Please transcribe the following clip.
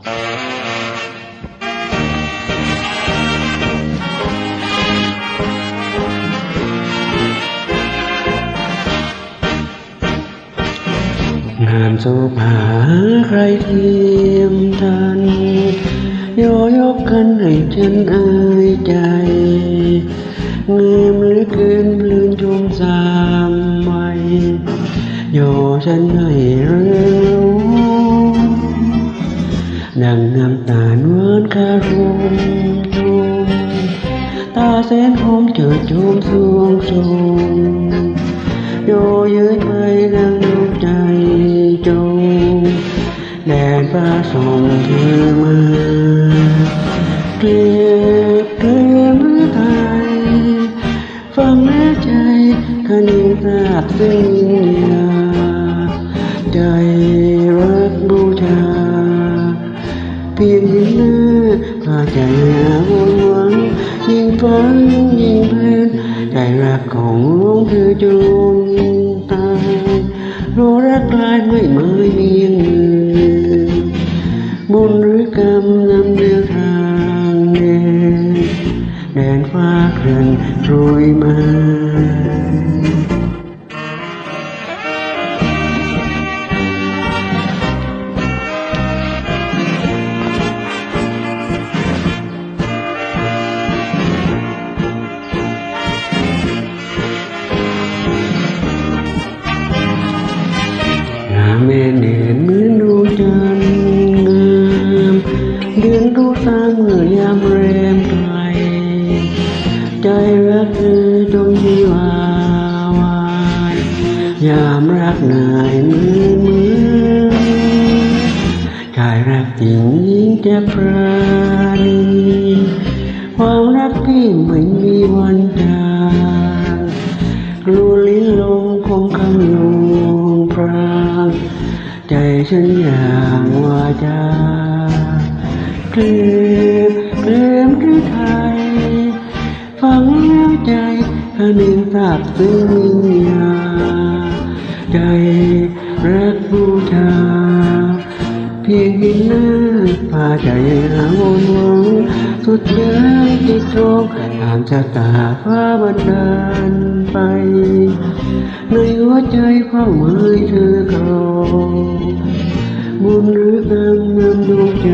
งามโซภาใครเทียมทันโยยกกันให้ฉันอายใจเงามเหลือเกินพลืนชมสามวัยโยฉันให้เรื่อ ตาแสนหอมเจิดโจมสวงสูงโยยืนไปดังดวงใจจงแดดฟ้าส่งเธอมาเกลียดเกลียดเมื่อไทยฟังแม่ใจคันยิ่งราบซึ้งยาใจรักบูชาเพียงเห็นหน้าพาใจหาวนหวัง ยิ่งฝันยิ่งเพลินใจรักของห เดือนรู้สร้างเมื่อยามแรมไกลใจรักเธอจงชีวาวายยามรักนายเหมือนเหมือนชายรักจริงยิ่งจะปราณีความรักที่ไม่มีวันจางกลัวลิ้นลมคงคำลงพรางใจฉันอย่างว่าจา เกลือเกลือมคือไทยฟังแล้วใจพรหนึงทราบซึ้งมิญาใจรักบูชา เพียงเห็นหน้าพาใจอาวนวงสุดย้ายจิตตรงตามชะตาฟ้าบันดาลไป ในหัวใจเฝ้าหมายเธอเขาบุญหรือกรรมนำดวงใจ